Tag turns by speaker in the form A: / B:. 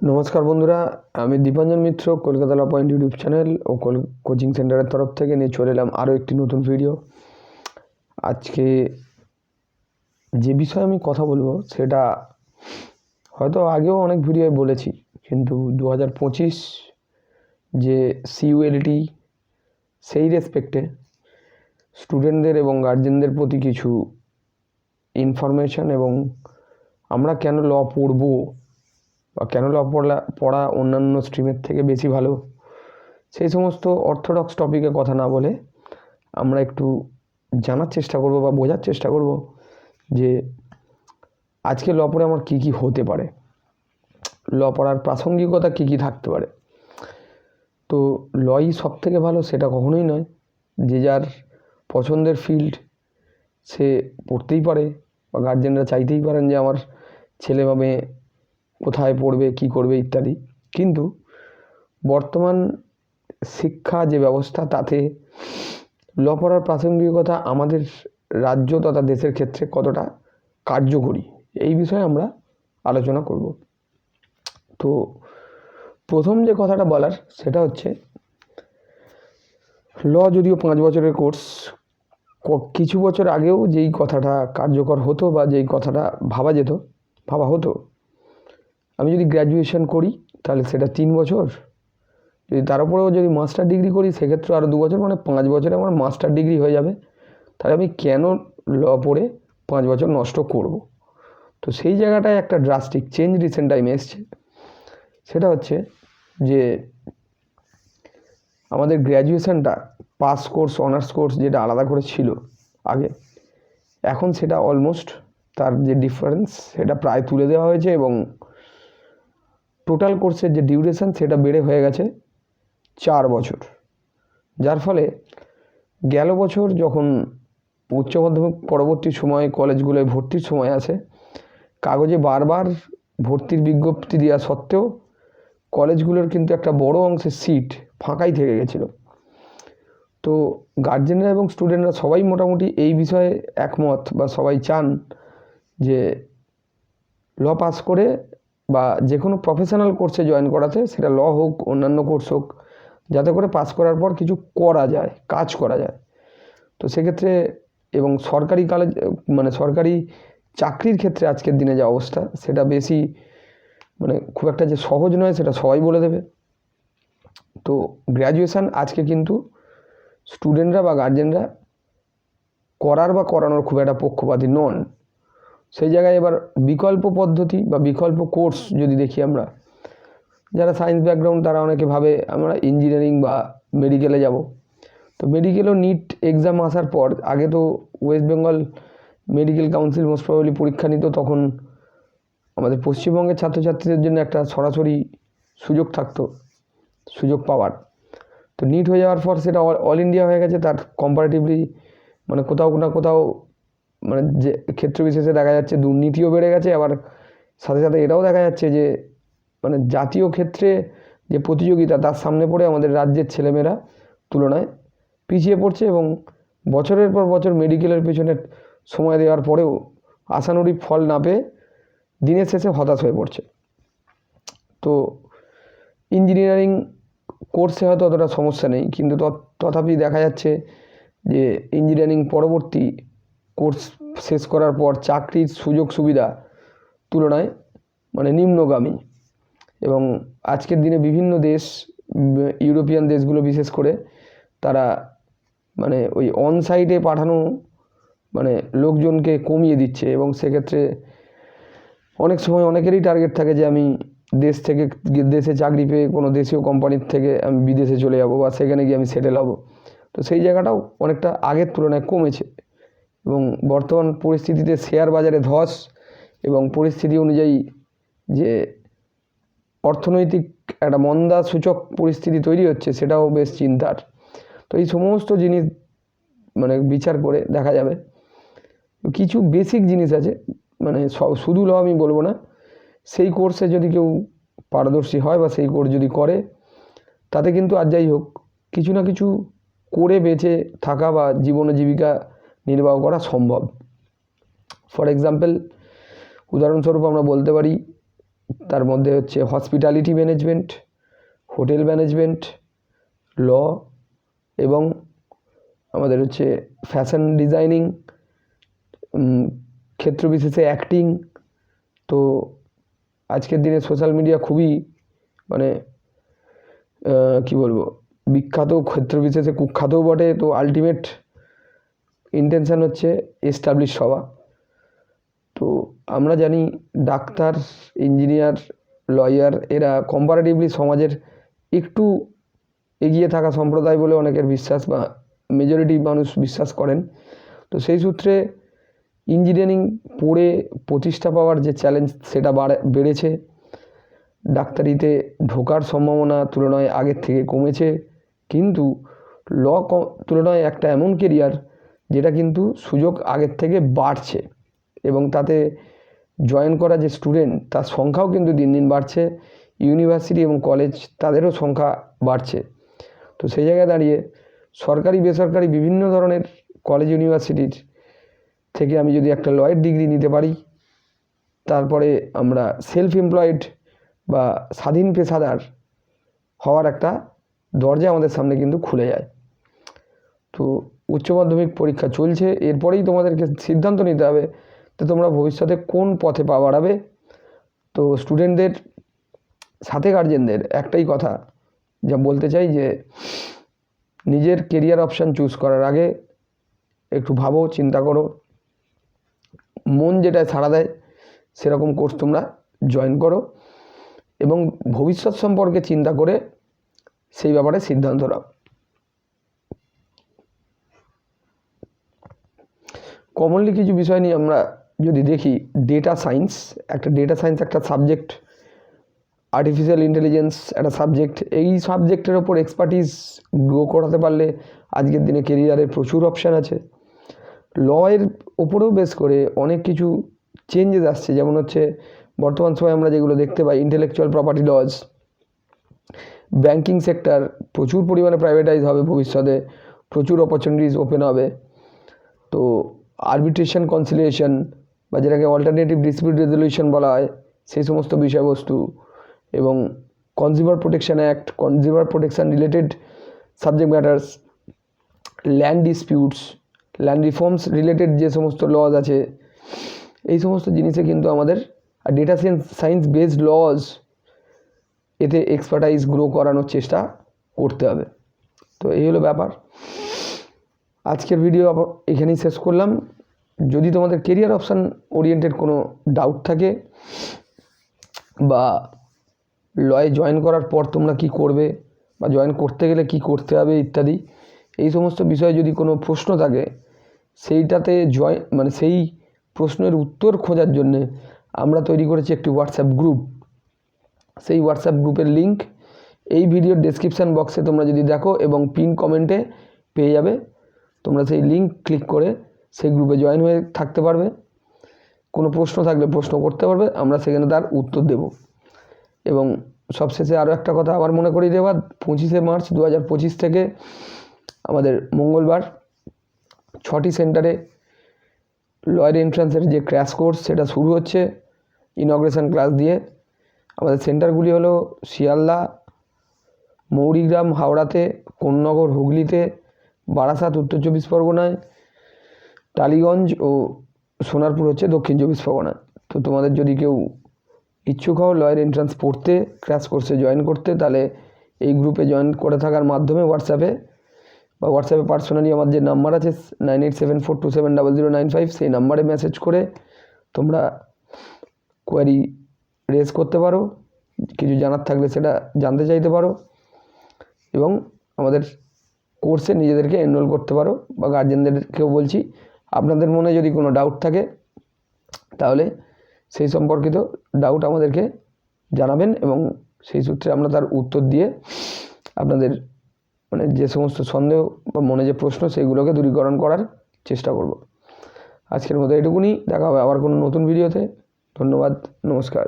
A: নমস্কার বন্ধুরা, আমি Dipanjan Mitra, Kolkata law point YouTube channel ও কোচিং সেন্টারের তরফ থেকে নিয়ে চলে এলাম আরও একটি নতুন ভিডিও। আজকে যে বিষয়ে আমি কথা বলব সেটা হয়তো আগেও অনেক ভিডিওয় বলেছি, কিন্তু দু হাজার পঁচিশ যে সিইউএলটি, সেই রেসপেক্টে স্টুডেন্টদের এবং গার্জেনদের প্রতি কিছু ইনফরমেশন এবং আমরা কেন ল পড়ব বা কেন ল পড়লা, পড়া অন্যান্য স্ট্রিমের থেকে বেশি ভালো? সেই সমস্ত অর্থোডক্স টপিকে কথা না বলে আমরা একটু জানার চেষ্টা করব বা বোঝার চেষ্টা করব যে আজকে ল পড়ে আমার কী কী হতে পারে? ল পড়ার প্রাসঙ্গিকতা কী কী থাকতে পারে? তো লই সব থেকে ভালো সেটা কখনোই নয়। যে যার পছন্দের ফিল্ড সে পড়তেই পারে বা গার্জেনরা চাইতেই পারেন যে আমার ছেলে বা মেয়ে কোথায় পড়বে, কী করবে ইত্যাদি। কিন্তু বর্তমান শিক্ষা যে ব্যবস্থা, তাতে ল পড়ার প্রাসঙ্গিকতা আমাদের রাজ্য তথা দেশের ক্ষেত্রে কতটা কার্যকরী, এই বিষয়ে আমরা আলোচনা করব। তো প্রথম যে কথাটা বলার, সেটা হচ্ছে, ল যদিও পাঁচ বছরের কোর্স কিছু বছর আগেও যেই কথাটা কার্যকর হতো বা যেই কথাটা ভাবা যেত, ভাবা হতো আমি যদি গ্র্যাজুয়েশন করি, তাহলে সেটা তিন বছর। যদি তার উপরেও যদি মাস্টার ডিগ্রি করি, সেক্ষেত্রে আরও দু বছর মানে পাঁচ বছরে আমার মাস্টার ডিগ্রি হয়ে যাবে। তাহলে আমি কেন ল পড়ে পাঁচ বছর নষ্ট করব? তো সেই জায়গাটায় একটা ড্রাস্টিক চেঞ্জ রিসেন্ট টাইমে এসছে। সেটা হচ্ছে যে, আমাদের গ্র্যাজুয়েশানটা পাস কোর্স অনার্স কোর্স যেটা আলাদা করে ছিল আগে, এখন সেটা অলমোস্ট তার যে ডিফারেন্স সেটা প্রায় তুলে দেওয়া হয়েছে এবং টোটাল কোর্সের যে ডিউরেশন সেটা বেড়ে হয়ে গেছে চার বছর। যার ফলে গেল বছর যখন উচ্চ মাধ্যমিক পরবর্তী সময়ে কলেজগুলোয় ভর্তির সময় আসে কাগজে বারবার ভর্তির বিজ্ঞপ্তি দেওয়া সত্ত্বেও কলেজগুলোর কিন্তু একটা বড় অংশের সিট ফাঁকাই থেকে গেছিল। তো গার্জেনরা এবং স্টুডেন্টরা সবাই মোটামুটি এই বিষয়ে একমত বা সবাই চান যে ল পাস করে বা যে কোনো প্রফেশনাল কোর্সে জয়েন করাতে, সেটা ল হোক, অন্যান্য কোর্স হোক, যাতে করে পাস করার পর কিছু করা যায়, কাজ করা যায়। তো সেক্ষেত্রে এবং সরকারি কলেজ মানে সরকারি চাকরির ক্ষেত্রে আজকের দিনে যে অবস্থা, সেটা বেশি মানে খুব একটা যে সহজ নয়, সেটা সবাই বলে দেবে। তো গ্র্যাজুয়েশান আজকে কিন্তু স্টুডেন্টরা বা গার্জেনরা করার বা করানোর খুব একটা পক্ষপাতী নন। সেই জায়গায় এবার বিকল্প পদ্ধতি বা বিকল্প কোর্স যদি দেখি আমরা, যারা সায়েন্স ব্যাকগ্রাউন্ড তারা অনেকে ভাবে আমরা ইঞ্জিনিয়ারিং বা মেডিকেলে যাব। তো মেডিকেলও নিট এক্সাম আসার পর, আগে তো West Bengal medical council most probably পরীক্ষা নিত, তখন আমাদের পশ্চিমবঙ্গের ছাত্রছাত্রীদের জন্য একটা সরাসরি সুযোগ থাকতো, সুযোগ পাওয়ার। তো নিট হয়ে যাওয়ার পর সেটা অল ইন্ডিয়া হয়ে গেছে, তার কম্পারেটিভলি মানে কোথাও না কোথাও মানে যে ক্ষেত্র বিশেষে দেখা যাচ্ছে দুর্নীতিও বেড়ে গেছে, আবার সাথে সাথে এটাও দেখা যাচ্ছে যে মানে জাতীয় ক্ষেত্রে যে প্রতিযোগিতা তার সামনে পড়ে আমাদের রাজ্যের ছেলেমেয়েরা তুলনায় পিছিয়ে পড়ছে এবং বছরের পর বছর মেডিকেলের পেছনে সময় দেওয়ার পরেও আশানুরূপ ফল না পেয়ে দিনের শেষে হতাশ হয়ে পড়ছে। তো ইঞ্জিনিয়ারিং কোর্সে হয়তো অতটা সমস্যা নেই, কিন্তু তথাপি দেখা যাচ্ছে যে ইঞ্জিনিয়ারিং পরবর্তী কোর্স শেষ করার পর চাকরির সুযোগ সুবিধা তুলনায় মানে নিম্নগামী। এবং আজকের দিনে বিভিন্ন দেশ, ইউরোপিয়ান দেশগুলো বিশেষ করে তারা মানে ওই অন সাইটে পাঠানো মানে লোকজনকে কমিয়ে দিচ্ছে। এবং সেক্ষেত্রে অনেক সময় অনেকেরই টার্গেট থাকে যে আমি দেশ থেকে দেশে চাকরি পেয়ে কোনো দেশীয় কোম্পানির থেকে আমি বিদেশে চলে যাব বা সেখানে গিয়ে আমি সেটেল হব। তো সেই জায়গাটাও অনেকটা আগের তুলনায় কমেছে। এবং বর্তমান পরিস্থিতিতে শেয়ার বাজারে ধস এবং পরিস্থিতি অনুযায়ী যে অর্থনৈতিক একটা মন্দা সূচক পরিস্থিতি তৈরি হচ্ছে, সেটাও বেশ চিন্তার। তো এই সমস্ত জিনিস মানে বিচার করে দেখা যাবে। কিছু বেসিক জিনিস আছে মানে শুধু ল আমি বলব না, সেই কোর্সে যদি কেউ পারদর্শী হয় বা সেই কোর্স যদি করে, তাতে কিন্তু আর যাই হোক, কিছু না কিছু করে বেঁচে থাকা বা জীবন জীবিকা নির্বাহ করা সম্ভব। ফর এক্সাম্পল উদাহরণস্বরূপ আমরা বলতে পারি, তার মধ্যে হচ্ছে hospitality management hotel management law এবং আমাদের হচ্ছে ফ্যাশন ডিজাইনিং ক্ষেত্র বিশেষে অ্যাক্টিং তো আজকের দিনে সোশ্যাল মিডিয়া খুবই মানে কী বলব, বিখ্যাত ক্ষেত্র বিশেষে কুখ্যাতও বটে। তো আলটিমেট ইন্টেনশান হচ্ছে এস্টাবলিশ হওয়া। তো আমরা জানি ডাক্তার ইঞ্জিনিয়ার লয়ার এরা কম্পারেটিভলি সমাজের একটু এগিয়ে থাকা সম্প্রদায় বলে অনেকের বিশ্বাস বা মেজরিটি মানুষ বিশ্বাস করেন। তো সেই সূত্রে ইঞ্জিনিয়ারিং পড়ে প্রতিষ্ঠা পাওয়ার যে চ্যালেঞ্জ সেটা বাড়ে, বেড়েছে। ডাক্তারিতে ঢোকার সম্ভাবনা তুলনায় আগের থেকে কমেছে। কিন্তু ল তুলনায় একটা এমন কেরিয়ার যেটা কিন্তু সুযোগ আগের থেকে বাড়ছে এবং তাতে জয়েন করা যে স্টুডেন্ট তার সংখ্যাও কিন্তু দিন দিন বাড়ছে। ইউনিভার্সিটি এবং কলেজ তাদেরও সংখ্যা বাড়ছে। তো সেই জায়গায় দাঁড়িয়ে সরকারি, বেসরকারি বিভিন্ন ধরনের কলেজ ইউনিভার্সিটির থেকে আমি যদি একটা লয়ের ডিগ্রি নিতে পারি, তারপরে আমরা সেলফ এমপ্লয়েড বা স্বাধীন পেশাদার হওয়ার একটা দরজা আমাদের সামনে কিন্তু খুলে যায়। তো উচ্চ মাধ্যমিক পরীক্ষা চলছে, এরপরেই তোমাদেরকে সিদ্ধান্ত নিতে হবে তো তোমরা ভবিষ্যতে কোন পথে পা বাড়াবে। তো স্টুডেন্টদের সাথে গার্জেনদের একটাই কথা, যা বলতে চাই যে নিজের কেরিয়ার অপশান চুজ করার আগে একটু ভাবো, চিন্তা করো। মন যেটায় সাড়া দেয়, সেরকম কোর্স তোমরা জয়েন করো এবং ভবিষ্যৎ সম্পর্কে চিন্তা করে সেই ব্যাপারে সিদ্ধান্ত নাও। কমনলি কিছু বিষয় নিয়ে আমরা যদি দেখি ডেটা সায়েন্স একটা ডেটা সায়েন্স একটা সাবজেক্ট আর্টিফিশিয়াল ইন্টেলিজেন্স একটা সাবজেক্ট এই সাবজেক্টের ওপর এক্সপার্টিস গ্রো করাতে পারলে আজকের দিনে কেরিয়ারের প্রচুর অপশান আছে। লয়ের ওপরেও বেস করে অনেক কিছু চেঞ্জেস আসছে, যেমন হচ্ছে বর্তমান সময়ে আমরা যেগুলো দেখতে পাই intellectual property laws banking sector প্রচুর পরিমাণে প্রাইভেটাইজ হবে ভবিষ্যতে, প্রচুর অপরচুনিটিস ওপেন হবে। তো আরবিট্রেশন কনসিলিয়েশন বা যেটাকে অল্টারনেটিভ ডিসপিউট রেজলিউশন বলা হয়, সেই সমস্ত বিষয়বস্তু এবং consumer protection act consumer protection related subject matters land disputes land reforms related যে সমস্ত লজ আছে, এই সমস্ত জিনিসে কিন্তু আমাদের data science science based laws এতে এক্সপার্টাইজ গ্রো করানোর চেষ্টা করতে হবে। তো এই হলো ব্যাপার। আজকের ভিডিও এখানেই শেষ করলাম। যদি তোমাদের কেরিয়ার অপশান ওরিয়েন্টেড কোনো ডাউট থাকে বা লয়ে জয়েন করার পর তোমরা কি করবে বা জয়েন করতে গেলে কি করতে হবে ইত্যাদি, এই সমস্ত বিষয়ে যদি কোনো প্রশ্ন থাকে, সেইটাতে জয় মানে সেই প্রশ্নের উত্তর খোঁজার জন্যে আমরা তৈরি করেছি একটি হোয়াটসঅ্যাপ গ্রুপ সেই হোয়াটসঅ্যাপ গ্রুপের লিঙ্ক এই ভিডিওর ডেসক্রিপশান বক্সে তোমরা যদি দেখো এবং পিন কমেন্টে পেয়ে যাবে। তোমরা সেই লিঙ্ক ক্লিক করে সেই গ্রুপে জয়েন হয়ে থাকতে পারবে। কোনো প্রশ্ন থাকলে প্রশ্ন করতে পারবে, আমরা সেখানে তার উত্তর দেব। এবং সবশেষে আরও একটা কথা আবার মনে করিয়ে দেওয়া পঁচিশে মার্চ দু হাজার পঁচিশ থেকে আমাদের মঙ্গলবার ছটি সেন্টারে লয়ার এন্ট্রান্সের যে ক্র্যাশ কোর্স সেটা শুরু হচ্ছে। ইনগ্রেশন ক্লাস দিয়ে আমাদের সেন্টারগুলি হলো শিয়ালদা, মৌরিগ্রাম, হাওড়াতে, কোন্নগর, হুগলিতে বারাসাত, উত্তর চব্বিশ পরগনায়, টালিগঞ্জ ও সোনারপুর হচ্ছে দক্ষিণ চব্বিশ পরগনা তো তোমাদের যদি কেউ ইচ্ছুক হও লয়ার এন্ট্রান্স পড়তে ক্র্যাশ কোর্সে জয়েন করতে, তাহলে এই গ্রুপে জয়েন করে থাকার মাধ্যমে হোয়াটসঅ্যাপে বা হোয়াটসঅ্যাপে পার্সোনালি আমার যে নাম্বার আছে nine eight seven four two seven double zero nine five সেই নাম্বারে মেসেজ করে তোমরা কোয়ারি রেজ করতে পারো। কিছু জানার থাকলে সেটা জানতে চাইতে পারো। এবং আমাদের কোর্সে নিজেদেরকে এনরোল করতে পারো বা গার্জেনদেরকেও বলছি। আপনাদের মনে যদি কোনো ডাউট থাকে, তাহলে সেই সম্পর্কিত ডাউট আমাদেরকে জানাবেন এবং সেই সূত্রে আমরা তার উত্তর দিয়ে আপনাদের মানে যে সমস্ত সন্দেহ বা মনে যে প্রশ্ন সেইগুলোকে দূরীকরণ করার চেষ্টা করব। আজকের মতো এটুকুনি। দেখা হবে আবার কোনো নতুন ভিডিওতে ধন্যবাদ, নমস্কার।